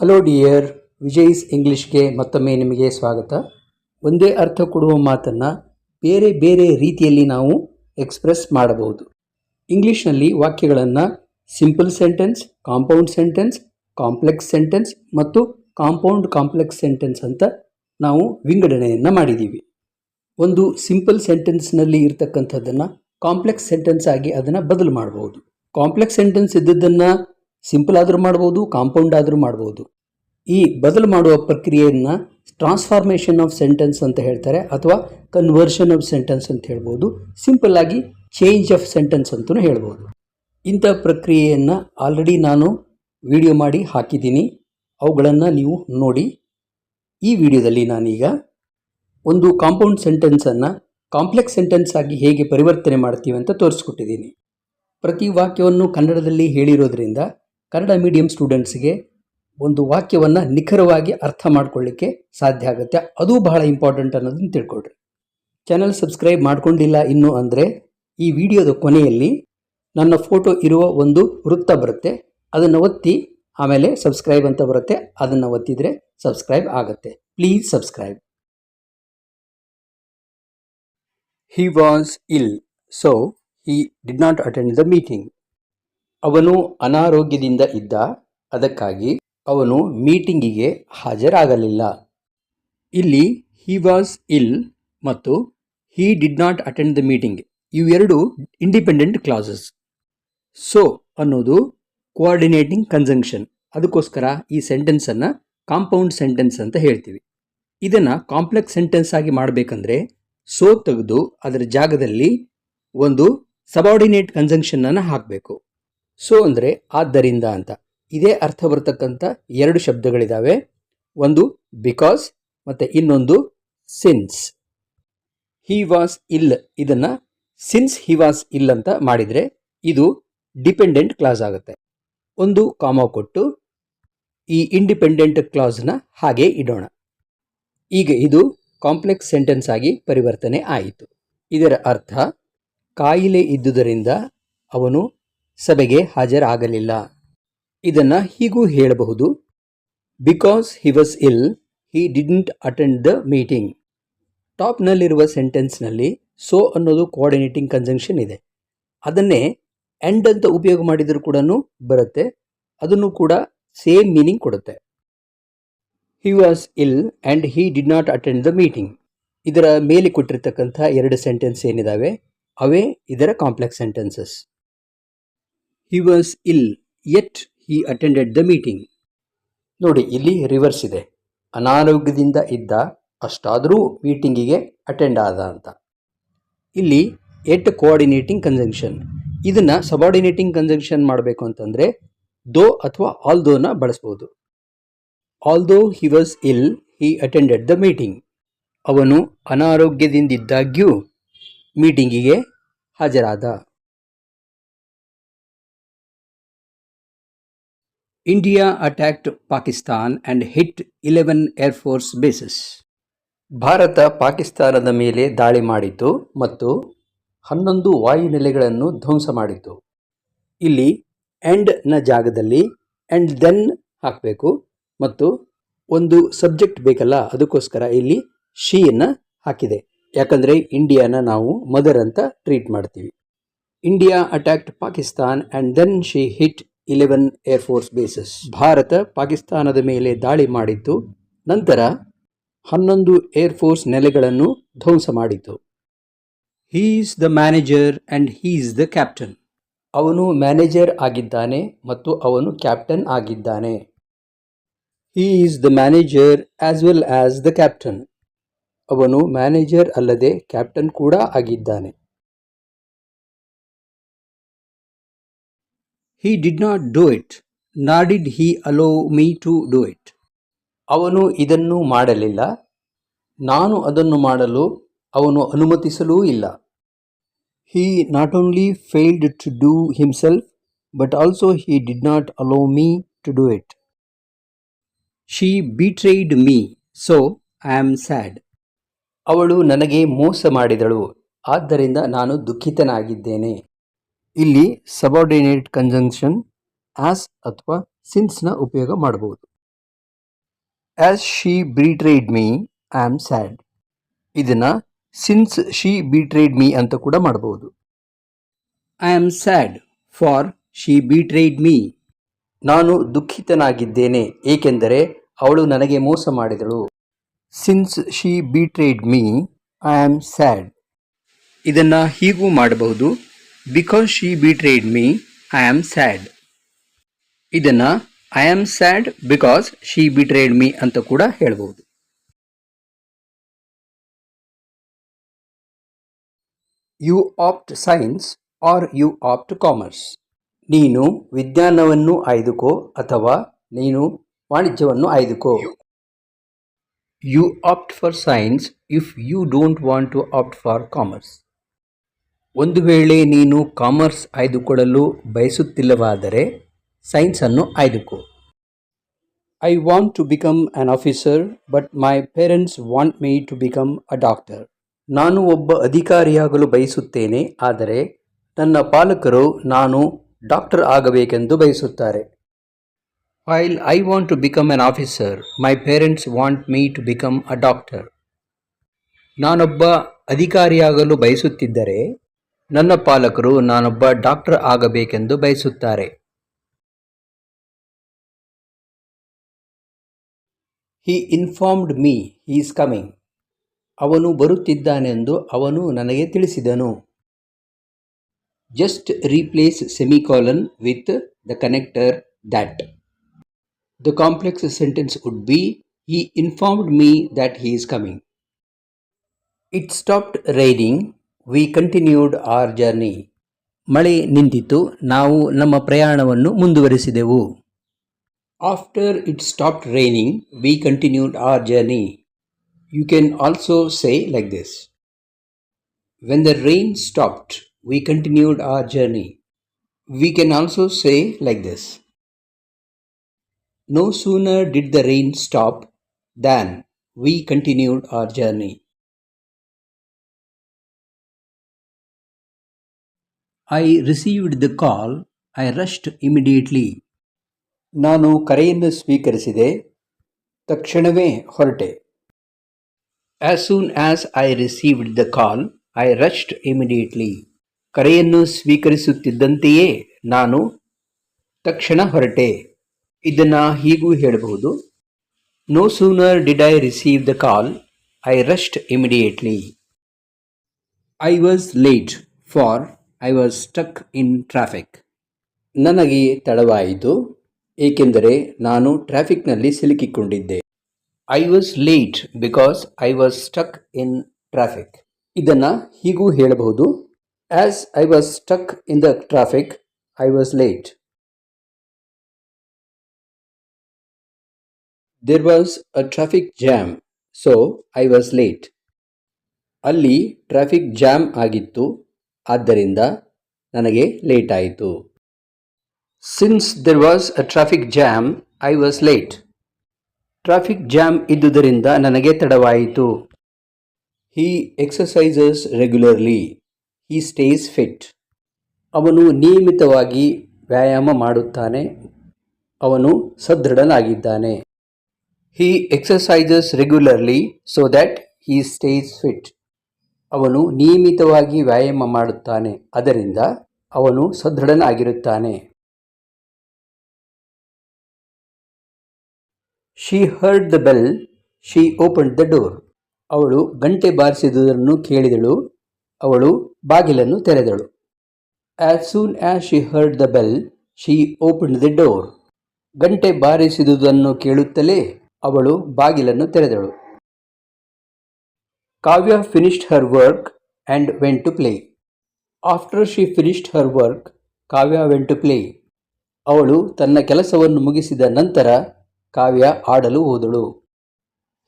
Hello dear Vijay's ಇಂಗ್ಲೀಷ್ಗೆ ಮತ್ತೊಮ್ಮೆ ನಿಮಗೆ ಸ್ವಾಗತ. ಒಂದೇ ಅರ್ಥ ಕೊಡುವ ಮಾತನ್ನು ಬೇರೆ ಬೇರೆ ರೀತಿಯಲ್ಲಿ ನಾವು ಎಕ್ಸ್ಪ್ರೆಸ್ ಮಾಡಬಹುದು. ಇಂಗ್ಲೀಷ್ನಲ್ಲಿ ವಾಕ್ಯಗಳನ್ನು simple sentence compound sentence complex sentence ಮತ್ತು ಕಾಂಪೌಂಡ್ ಕಾಂಪ್ಲೆಕ್ಸ್ ಸೆಂಟೆನ್ಸ್ ಅಂತ ನಾವು ವಿಂಗಡಣೆಯನ್ನು ಮಾಡಿದ್ದೀವಿ. ಒಂದು ಸಿಂಪಲ್ ಸೆಂಟೆನ್ಸ್ನಲ್ಲಿ ಇರತಕ್ಕಂಥದ್ದನ್ನು ಕಾಂಪ್ಲೆಕ್ಸ್ ಸೆಂಟೆನ್ಸ್ ಆಗಿ ಅದನ್ನು ಬದಲು ಮಾಡಬಹುದು. ಕಾಂಪ್ಲೆಕ್ಸ್ ಸೆಂಟೆನ್ಸ್ ಇದ್ದದ್ದನ್ನು ಸಿಂಪಲ್ ಆದರೂ ಮಾಡ್ಬೋದು, ಕಾಂಪೌಂಡ್ ಆದರೂ ಮಾಡ್ಬೋದು. ಈ ಬದಲು ಮಾಡುವ ಪ್ರಕ್ರಿಯೆಯನ್ನು ಟ್ರಾನ್ಸ್ಫಾರ್ಮೇಷನ್ ಆಫ್ ಸೆಂಟೆನ್ಸ್ ಅಂತ ಹೇಳ್ತಾರೆ, ಅಥವಾ ಕನ್ವರ್ಷನ್ ಆಫ್ ಸೆಂಟೆನ್ಸ್ ಅಂತ ಹೇಳ್ಬೋದು. ಸಿಂಪಲ್ ಆಗಿ ಚೇಂಜ್ ಆಫ್ ಸೆಂಟೆನ್ಸ್ ಅಂತಲೂ ಹೇಳ್ಬೋದು. ಇಂಥ ಪ್ರಕ್ರಿಯೆಯನ್ನು ಆಲ್ರೆಡಿ ನಾನು ವಿಡಿಯೋ ಮಾಡಿ ಹಾಕಿದ್ದೀನಿ. ಅವುಗಳನ್ನು ನೀವು ನೋಡಿ. ಈ ವಿಡಿಯೋದಲ್ಲಿ ನಾನೀಗ ಒಂದು ಕಾಂಪೌಂಡ್ ಸೆಂಟೆನ್ಸನ್ನು ಕಾಂಪ್ಲೆಕ್ಸ್ ಸೆಂಟೆನ್ಸ್ ಆಗಿ ಹೇಗೆ ಪರಿವರ್ತನೆ ಮಾಡ್ತೀವಿ ಅಂತ ತೋರಿಸ್ಕೊಟ್ಟಿದ್ದೀನಿ. ಪ್ರತಿ ವಾಕ್ಯವನ್ನು ಕನ್ನಡದಲ್ಲಿ ಹೇಳಿರೋದ್ರಿಂದ ಕನ್ನಡ ಮೀಡಿಯಂ ಸ್ಟೂಡೆಂಟ್ಸ್ಗೆ ಒಂದು ವಾಕ್ಯವನ್ನು ನಿಖರವಾಗಿ ಅರ್ಥ ಮಾಡ್ಕೊಳ್ಳಿಕ್ಕೆ ಸಾಧ್ಯ ಆಗುತ್ತೆ. ಅದು ಬಹಳ ಇಂಪಾರ್ಟೆಂಟ್ ಅನ್ನೋದನ್ನು ತಿಳ್ಕೊಳ್ರಿ. ಚಾನಲ್ ಸಬ್ಸ್ಕ್ರೈಬ್ ಮಾಡ್ಕೊಂಡಿಲ್ಲ ಇನ್ನು ಅಂದರೆ ಈ ವಿಡಿಯೋದ ಕೊನೆಯಲ್ಲಿ ನನ್ನ ಫೋಟೋ ಇರುವ ಒಂದು ವೃತ್ತ ಬರುತ್ತೆ. ಅದನ್ನು ಒತ್ತಿ ಆಮೇಲೆ ಸಬ್ಸ್ಕ್ರೈಬ್ ಅಂತ ಬರುತ್ತೆ. ಅದನ್ನು ಒತ್ತಿದರೆ ಸಬ್ಸ್ಕ್ರೈಬ್ ಆಗುತ್ತೆ. Please subscribe he was ill so he did not attend the meeting ಅವನು ಅನಾರೋಗ್ಯದಿಂದ ಇದ್ದ, ಅದಕ್ಕಾಗಿ ಅವನು ಮೀಟಿಂಗಿಗೆ ಹಾಜರಾಗಲಿಲ್ಲ. ಇಲ್ಲಿ ಹಿ ವಾಸ್ ಇಲ್ ಮತ್ತು he did not attend the meeting ಇವೆರಡು ಇಂಡಿಪೆಂಡೆಂಟ್ ಕ್ಲಾಸಸ್ ಸೊ ಅನ್ನೋದು ಕೋಆರ್ಡಿನೇಟಿಂಗ್ ಕನ್ಜಂಕ್ಷನ್ ಅದಕ್ಕೋಸ್ಕರ ಈ ಸೆಂಟೆನ್ಸನ್ನು ಕಾಂಪೌಂಡ್ ಸೆಂಟೆನ್ಸ್ ಅಂತ ಹೇಳ್ತೀವಿ. ಇದನ್ನು ಕಾಂಪ್ಲೆಕ್ಸ್ ಸೆಂಟೆನ್ಸ್ ಆಗಿ ಮಾಡಬೇಕಂದ್ರೆ ಸೋ ತೆಗೆದು ಅದರ ಜಾಗದಲ್ಲಿ ಒಂದು ಸಬಾರ್ಡಿನೇಟ್ ಕನ್ಜಂಕ್ಷನನ್ನು ಹಾಕಬೇಕು. ಸೊ ಅಂದರೆ ಆದ್ದರಿಂದ ಅಂತ. ಇದೇ ಅರ್ಥ ಬರ್ತಕ್ಕಂಥ ಎರಡು ಶಬ್ದಗಳಿದ್ದಾವೆ ಒಂದು ಬಿಕಾಸ್ ಮತ್ತು ಇನ್ನೊಂದು ಸಿನ್ಸ್ ಹಿ ವಾಸ್ ಇಲ್ ಇದನ್ನು ಸಿನ್ಸ್ ಹಿ ವಾಸ್ ಇಲ್ ಅಂತ ಮಾಡಿದರೆ ಇದು ಡಿಪೆಂಡೆಂಟ್ ಕ್ಲಾಸ್ ಆಗುತ್ತೆ. ಒಂದು ಕಾಮ ಕೊಟ್ಟು ಈ ಇಂಡಿಪೆಂಡೆಂಟ್ ಕ್ಲಾಸ್ನ ಹಾಗೆ ಇಡೋಣ. ಈಗ ಇದು ಕಾಂಪ್ಲೆಕ್ಸ್ ಸೆಂಟೆನ್ಸ್ ಆಗಿ ಪರಿವರ್ತನೆ ಆಯಿತು. ಇದರ ಅರ್ಥ ಕಾಯಿಲೆ ಇದ್ದುದರಿಂದ ಅವನು ಸಭೆಗೆ ಹಾಜರಾಗಲಿಲ್ಲ. ಇದನ್ನು ಹೀಗೂ ಹೇಳಬಹುದು. Because he was ill he didn't attend the meeting ಟಾಪ್ನಲ್ಲಿರುವ ಸೆಂಟೆನ್ಸ್ನಲ್ಲಿ ಸೋ ಅನ್ನೋದು ಕೋಆರ್ಡಿನೇಟಿಂಗ್ ಕನ್ಜಂಕ್ಷನ್ ಇದೆ. ಅದನ್ನೇ ಎಂಡ್ ಅಂತ ಉಪಯೋಗ ಮಾಡಿದರೂ ಕೂಡ ಬರುತ್ತೆ. ಅದನ್ನು ಕೂಡ ಸೇಮ್ ಮೀನಿಂಗ್ ಕೊಡುತ್ತೆ. He was ill and he did not attend the meeting ಇದರ ಮೇಲೆ ಕೊಟ್ಟಿರ್ತಕ್ಕಂಥ ಎರಡು ಸೆಂಟೆನ್ಸ್ ಏನಿದ್ದಾವೆ ಅವೇ ಇದರ complex sentences he was ill yet he attended the meeting ನೋಡಿ, ಇಲ್ಲಿ ರಿವರ್ಸ್ ಇದೆ. ಅನಾರೋಗ್ಯದಿಂದ ಇದ್ದ ಅಷ್ಟಾದರೂ ಮೀಟಿಂಗಿಗೆ ಅಟೆಂಡ್ ಆದ ಅಂತ. ಇಲ್ಲಿ ಎಟ್ ಕೋಆರ್ಡಿನೇಟಿಂಗ್ ಕನ್ಜಂಕ್ಷನ್ ಇದನ್ನು ಸಬಾರ್ಡಿನೇಟಿಂಗ್ ಕನ್ಜಂಕ್ಷನ್ ಮಾಡಬೇಕು ಅಂತಂದರೆ ದೋ ಅಥವಾ ಆಲ್ ದೋನ ಬಳಸ್ಬೋದು. Although he was ill he attended the meeting ಅವನು ಅನಾರೋಗ್ಯದಿಂದಿದ್ದಾಗ್ಯೂ ಮೀಟಿಂಗಿಗೆ ಹಾಜರಾದ. India attacked Pakistan and hit eleven air force bases Bharat ಪಾಕಿಸ್ತಾನದ ಮೇಲೆ ದಾಳಿ ಮಾಡಿತು ಮತ್ತು ಹನ್ನೊಂದು ವಾಯುನೆಲೆಗಳನ್ನು ಧ್ವಂಸ ಮಾಡಿತು ಇಲ್ಲಿ ಎಂಡ್ನ ಜಾಗದಲ್ಲಿ ಎಂಡ್ ದೆನ್ ಹಾಕಬೇಕು ಮತ್ತು ಒಂದು ಸಬ್ಜೆಕ್ಟ್ ಬೇಕಲ್ಲ ಅದಕ್ಕೋಸ್ಕರ ಇಲ್ಲಿ ಶೀಯನ್ನು ಹಾಕಿದೆ. ಯಾಕಂದರೆ ಇಂಡಿಯಾನ ನಾವು ಮದರ್ ಅಂತ ಟ್ರೀಟ್ ಮಾಡ್ತೀವಿ. India attacked Pakistan and then she hit eleven air force bases Bharat ಪಾಕಿಸ್ತಾನದ ಮೇಲೆ ದಾಳಿ ಮಾಡಿತ್ತು. ನಂತರ ಹನ್ನೊಂದು ಏರ್ಫೋರ್ಸ್ ನೆಲೆಗಳನ್ನು ಧ್ವಂಸ ಮಾಡಿತು. He is the manager and he is the captain ಅವನು ಮ್ಯಾನೇಜರ್ ಆಗಿದ್ದಾನೆ ಮತ್ತು ಅವನು ಕ್ಯಾಪ್ಟನ್ ಆಗಿದ್ದಾನೆ. He is the manager as well as the captain ಅವನು ಮ್ಯಾನೇಜರ್ ಅಲ್ಲದೆ ಕ್ಯಾಪ್ಟನ್ ಕೂಡ ಆಗಿದ್ದಾನೆ. He did not do it nor did did he allow me to do it ಅವನು ಇದನ್ನು ಮಾಡಲಿಲ್ಲ ನಾನು ಅದನ್ನು ಮಾಡಲು ಅವನು ಅನುಮತಿಸಲೂ ಇಲ್ಲ. He not only failed to do himself but also he did not allow me to do it she betrayed me so I am sad ಅವಳು ನನಗೆ ಮೋಸ ಮಾಡಿದಳು ಆದ್ದರಿಂದ ನಾನು ದುಃಖಿತನಾಗಿದ್ದೇನೆ. ಇಲ್ಲಿ ಸಬಾರ್ಡಿನೇಟ್ ಕಂಜಂಕ್ಷನ್ ಆಸ್ ಅಥವಾ ಸಿನ್ಸ್ನ ಉಪಯೋಗ ಮಾಡಬಹುದು as she betrayed me I am sad ಇದನ್ನ ಸಿನ್ಸ್ ಶಿ ಬಿಟ್ರೇಡ್ ಮೀ ಅಂತ ಕೂಡ ಮಾಡಬಹುದು I am sad for she betrayed me ನಾನು ದುಃಖಿತನಾಗಿದ್ದೇನೆ, ಏಕೆಂದರೆ ಅವಳು ನನಗೆ ಮೋಸ ಮಾಡಿದಳು. Since she betrayed me I am sad ಇದನ್ನ ಹೀಗೂ ಮಾಡಬಹುದು. Because she betrayed me I am sad ಇದನ್ನು I am sad because she betrayed me ಅಂತ ಕೂಡ ಹೇಳ್ಬೋದು. You opt science or you opt commerce ನೀನು ವಿಜ್ಞಾನವನ್ನು ಆಯ್ದುಕೋ ಅಥವಾ ನೀನು ವಾಣಿಜ್ಯವನ್ನು ಆಯ್ದುಕೋ? You opt for science if you don't want to opt for commerce ಒಂದು ವೇಳೆ ನೀನು ಕಾಮರ್ಸ್ ಆಯ್ದುಕೊಳ್ಳಲು ಬಯಸುತ್ತಿಲ್ಲವಾದರೆ ಸೈನ್ಸನ್ನು ಆಯ್ದುಕೋ. I want to become an officer but my parents want me to become a doctor ನಾನು ಒಬ್ಬ ಅಧಿಕಾರಿಯಾಗಲು ಬಯಸುತ್ತೇನೆ ಆದರೆ ನನ್ನ ಪಾಲಕರು ನಾನು ಡಾಕ್ಟರ್ ಆಗಬೇಕೆಂದು ಬಯಸುತ್ತಾರೆ. While I want to become an officer my parents want me to become a doctor ನಾನೊಬ್ಬ ಅಧಿಕಾರಿಯಾಗಲು ಬಯಸುತ್ತಿದ್ದರೆ ನನ್ನ ಪಾಲಕರು ನಾನೊಬ್ಬ ಡಾಕ್ಟರ್ ಆಗಬೇಕೆಂದು ಬಯಸುತ್ತಾರೆ. He informed me is coming ಅವನು ಬರುತ್ತಿದ್ದಾನೆಂದು ಅವನು ನನಗೆ ತಿಳಿಸಿದನು. Just replace semicolon with the connector that the complex sentence would be he informed me that he is coming it stopped raining V continued our journey ಮಳೆ ನಿಂತಿತು ನಾವು ನಮ್ಮ ಪ್ರಯಾಣವನ್ನು ಮುಂದುವರಿಸಿದೆವು after it stopped raining we continued our journey you can also say like this when the rain stopped we continued our journey we can also say like this No sooner did the rain stop than we continued our journey. I received the call. I rushed immediately. ನಾನು ಕರೆಯನ್ನು ಸ್ವೀಕರಿಸಿದೆ. ತಕ್ಷಣವೇ ಹೊರಟೆ. As soon as I received the call I rushed immediately ಕರೆಯನ್ನು ಸ್ವೀಕರಿಸುತ್ತಿದ್ದಂತೆಯೇ ನಾನು ತಕ್ಷಣ ಹೊರಟೆ. ಇದನ್ನು ಹೀಗೂ ಹೇಳಬಹುದು. No sooner did I receive the call I rushed immediately I was late for I was stuck in traffic ನನಗೆ ತಡವಾಯಿತು, ಏಕೆಂದರೆ ನಾನು ಟ್ರಾಫಿಕ್ನಲ್ಲಿ ಸಿಲುಕಿಕೊಂಡಿದ್ದೆ. I was late because I was stuck in traffic ಇದನ್ನು ಹೀಗೂ ಹೇಳಬಹುದು as I was stuck in the traffic I was late there was a traffic jam so I was late ಅಲ್ಲಿ traffic jam ಆಗಿತ್ತು ಆದ್ದರಿಂದ ನನಗೆ ಲೇಟ್ ಆಯಿತು since there was a traffic jam I was late traffic jam ಇದ್ದುದರಿಂದ ನನಗೆ ತಡವಾಯಿತು. He exercises regularly he stays fit ಅವನು ನಿಯಮಿತವಾಗಿ ವ್ಯಾಯಾಮ ಮಾಡುತ್ತಾನೆ. ಅವನು ಸದೃಢನಾಗಿದ್ದಾನೆ. He exercises regularly so that he stays fit ಅವನು ನಿಯಮಿತವಾಗಿ ವ್ಯಾಯಾಮ ಮಾಡುತ್ತಾನೆ, ಅದರಿಂದ ಅವನು ಸದೃಢನಾಗಿರುತ್ತಾನೆ. She heard the bell she open the door ಅವಳು ಗಂಟೆ ಬಾರಿಸಿದುದನ್ನು ಕೇಳಿದಳು. ಅವಳು ಬಾಗಿಲನ್ನು ತೆರೆದಳು. As soon as she heard the bell she open the door ಗಂಟೆ ಬಾರಿಸಿದುದನ್ನು ಕೇಳುತ್ತಲೇ ಅವಳು ಬಾಗಿಲನ್ನು ತೆರೆದಳು. Kavya finished her work and went to play after she finished her work Kavya went to play ಅವಳು ತನ್ನ ಕೆಲಸವನ್ನು ಮುಗಿಸಿದ ನಂತರ ಕಾವ್ಯ ಆಡಲು ಹೋದಳು.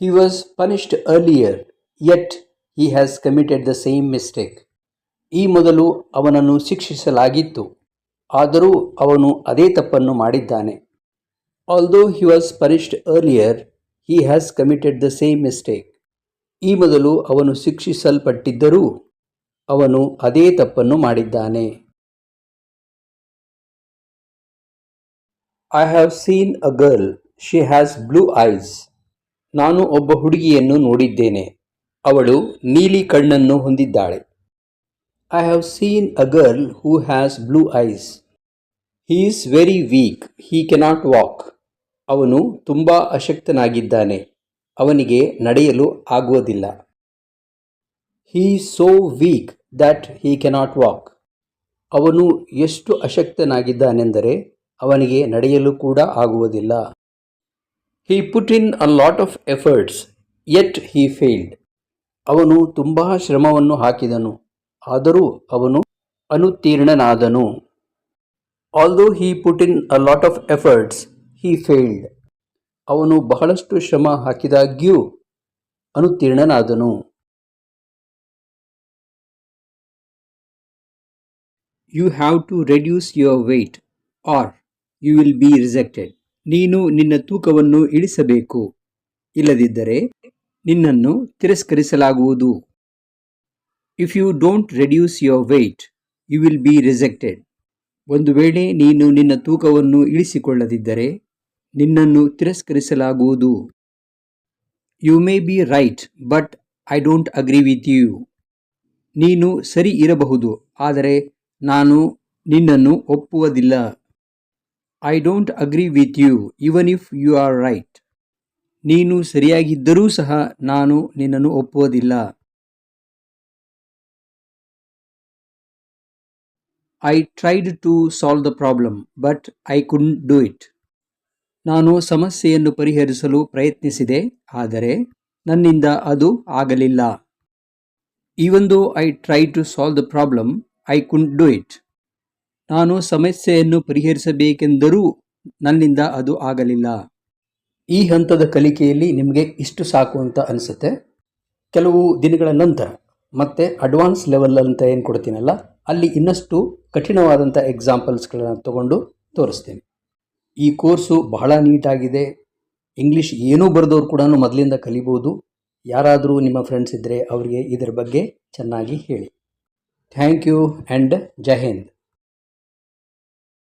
He was punished earlier yet he has committed the same mistake ಈ ಮೊದಲು ಅವನನ್ನು ಶಿಕ್ಷಿಸಲಾಗಿತ್ತು, ಆದರೂ ಅವನು ಅದೇ ತಪ್ಪನ್ನು ಮಾಡಿದ್ದಾನೆ. Although he was punished earlier he has committed the same mistake ಈ ಮೊದಲು ಅವನು ಶಿಕ್ಷಿಸಲ್ಪಟ್ಟಿದ್ದರೂ ಅವನು ಅದೇ ತಪ್ಪನ್ನು ಮಾಡಿದ್ದಾನೆ. I have seen a girl she has blue eyes ನಾನು ಒಬ್ಬ ಹುಡುಗಿಯನ್ನು ನೋಡಿದ್ದೇನೆ. ಅವಳು ನೀಲಿ ಕಣ್ಣನ್ನು ಹೊಂದಿದ್ದಾಳೆ. I have seen a girl who has blue eyes he is very weak he cannot walk ಅವನು ತುಂಬ ಅಶಕ್ತನಾಗಿದ್ದಾನೆ. ಅವನಿಗೆ ನಡೆಯಲು ಆಗುವುದಿಲ್ಲ. He so weak that he cannot walk ಅವನು ಎಷ್ಟು ಅಶಕ್ತನಾಗಿದ್ದಾನೆಂದರೆ ಅವನಿಗೆ ನಡೆಯಲು ಕೂಡ ಆಗುವುದಿಲ್ಲ. He put in a lot of efforts yet he failed ಅವನು ತುಂಬ ಶ್ರಮವನ್ನು ಹಾಕಿದನು, ಆದರೂ ಅವನು ಅನುತ್ತೀರ್ಣನಾದನು. Although he put in a lot of efforts he failed ಅವನು ಬಹಳಷ್ಟು ಶ್ರಮ ಹಾಕಿದಾಗ್ಯೂ ಅನುತ್ತೀರ್ಣನಾದನು. You have to reduce your weight or you will be rejected ನೀನು ನಿನ್ನ ತೂಕವನ್ನು ಇಳಿಸಬೇಕು. ಇಲ್ಲದಿದ್ದರೆ ನಿನ್ನನ್ನು ತಿರಸ್ಕರಿಸಲಾಗುವುದು. If you don't reduce your weight you will be rejected ಒಂದು ವೇಳೆ ನೀನು ನಿನ್ನ ತೂಕವನ್ನು ಇಳಿಸಿಕೊಳ್ಳದಿದ್ದರೆ ನಿನ್ನನ್ನು ತಿರಸ್ಕರಿಸಲಾಗುವುದು. You may be right but I don't agree with you ನೀನು ಸರಿ ಇರಬಹುದು, ಆದರೆ ನಾನು ನಿನ್ನನ್ನು ಒಪ್ಪುವುದಿಲ್ಲ. I don't agree with you even if you are right ನೀನು ಸರಿಯಾಗಿದ್ದರೂ ಸಹ ನಾನು ನಿನ್ನನ್ನು ಒಪ್ಪುವುದಿಲ್ಲ. I tried to solve the problem but I couldn't do it ನಾನು ಸಮಸ್ಯೆಯನ್ನು ಪರಿಹರಿಸಲು ಪ್ರಯತ್ನಿಸಿದೆ, ಆದರೆ ನನ್ನಿಂದ ಅದು ಆಗಲಿಲ್ಲ. Even though I try to solve the problem I couldn't do it ನಾನು ಸಮಸ್ಯೆಯನ್ನು ಪರಿಹರಿಸಬೇಕೆಂದರೂ ನನ್ನಿಂದ ಅದು ಆಗಲಿಲ್ಲ. ಈ ಹಂತದ ಕಲಿಕೆಯಲ್ಲಿ ನಿಮಗೆ ಇಷ್ಟು ಸಾಕು ಅಂತ ಅನಿಸುತ್ತೆ. ಕೆಲವು ದಿನಗಳ ನಂತರ, ಮತ್ತೆ ಅಡ್ವಾನ್ಸ್ ಲೆವೆಲ್ ಅಂತ ಏನು ಕೊಡ್ತೀನಲ್ಲ, ಅಲ್ಲಿ ಇನ್ನಷ್ಟು ಕಠಿಣವಾದಂಥ ಎಕ್ಸಾಂಪಲ್ಸ್ಗಳನ್ನು ತಗೊಂಡು ತೋರಿಸ್ತೀನಿ. ಈ ಕೋರ್ಸು ಬಹಳ ನೀಟಾಗಿದೆ. ಇಂಗ್ಲೀಷ್ ಏನೂ ಬರೆದವ್ರು ಕೂಡ ಮೊದಲಿಂದ ಕಲಿಬೋದು. ಯಾರಾದರೂ ನಿಮ್ಮ ಫ್ರೆಂಡ್ಸ್ ಇದ್ದರೆ ಅವರಿಗೆ ಇದರ ಬಗ್ಗೆ ಚೆನ್ನಾಗಿ ಹೇಳಿ. Thank you and Jai